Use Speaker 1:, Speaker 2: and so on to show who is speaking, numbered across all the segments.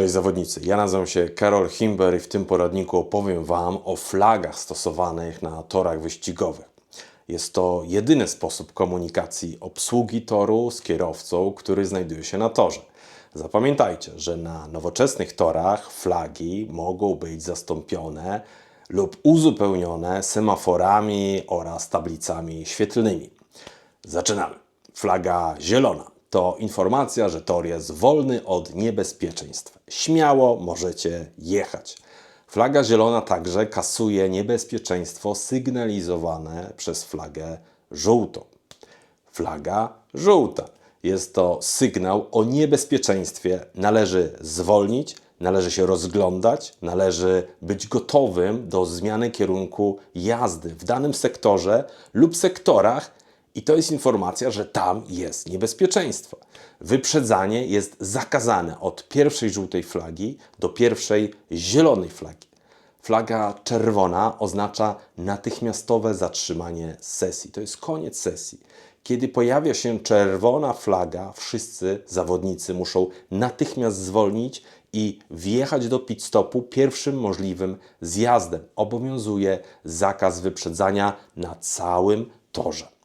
Speaker 1: Cześć zawodnicy, ja nazywam się Karol Himber i w tym poradniku opowiem Wam o flagach stosowanych na torach wyścigowych. Jest to jedyny sposób komunikacji obsługi toru z kierowcą, który znajduje się na torze. Zapamiętajcie, że na nowoczesnych torach flagi mogą być zastąpione lub uzupełnione semaforami oraz tablicami świetlnymi. Zaczynamy. Flaga zielona to informacja, że tor jest wolny od niebezpieczeństw. Śmiało możecie jechać. Flaga zielona także kasuje niebezpieczeństwo sygnalizowane przez flagę żółtą. Flaga żółta jest to sygnał o niebezpieczeństwie. Należy zwolnić, należy się rozglądać, należy być gotowym do zmiany kierunku jazdy w danym sektorze lub sektorach, i to jest informacja, że tam jest niebezpieczeństwo. Wyprzedzanie jest zakazane od pierwszej żółtej flagi do pierwszej zielonej flagi. Flaga czerwona oznacza natychmiastowe zatrzymanie sesji. To jest koniec sesji. Kiedy pojawia się czerwona flaga, wszyscy zawodnicy muszą natychmiast zwolnić i wjechać do pit stopu pierwszym możliwym zjazdem. Obowiązuje zakaz wyprzedzania na całym torze.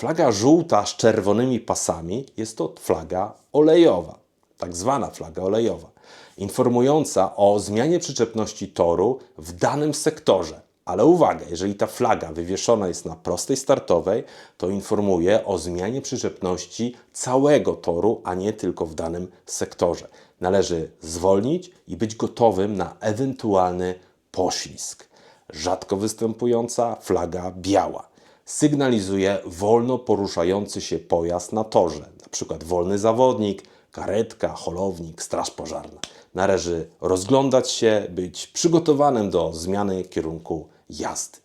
Speaker 1: Flaga żółta z czerwonymi pasami jest to flaga olejowa, tak zwana flaga olejowa, informująca o zmianie przyczepności toru w danym sektorze. Ale uwaga, jeżeli ta flaga wywieszona jest na prostej startowej, to informuje o zmianie przyczepności całego toru, a nie tylko w danym sektorze. Należy zwolnić i być gotowym na ewentualny poślizg. Rzadko występująca flaga biała sygnalizuje wolno poruszający się pojazd na torze, przykład wolny zawodnik, karetka, holownik, straż pożarna. Należy rozglądać się, być przygotowanym do zmiany kierunku jazdy.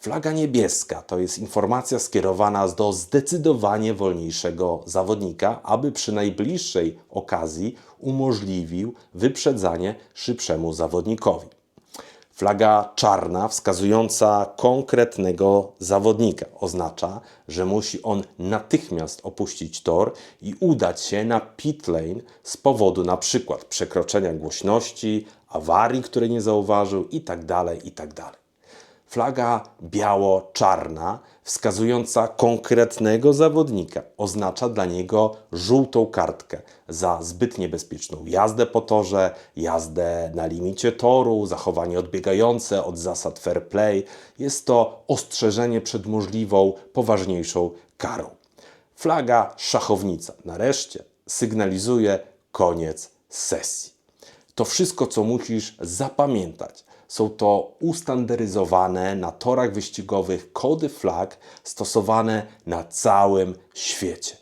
Speaker 1: Flaga niebieska to jest informacja skierowana do zdecydowanie wolniejszego zawodnika, aby przy najbliższej okazji umożliwił wyprzedzanie szybszemu zawodnikowi. Flaga czarna wskazująca konkretnego zawodnika oznacza, że musi on natychmiast opuścić tor i udać się na pit lane z powodu przykład przekroczenia głośności, awarii, której nie zauważył itd. itd. Flaga biało-czarna, wskazująca konkretnego zawodnika, oznacza dla niego żółtą kartkę za zbyt niebezpieczną jazdę po torze, jazdę na limicie toru, zachowanie odbiegające od zasad fair play. Jest to ostrzeżenie przed możliwą, poważniejszą karą. Flaga szachownica nareszcie sygnalizuje koniec sesji. To wszystko, co musisz zapamiętać. Są to ustandaryzowane na torach wyścigowych kody flag stosowane na całym świecie.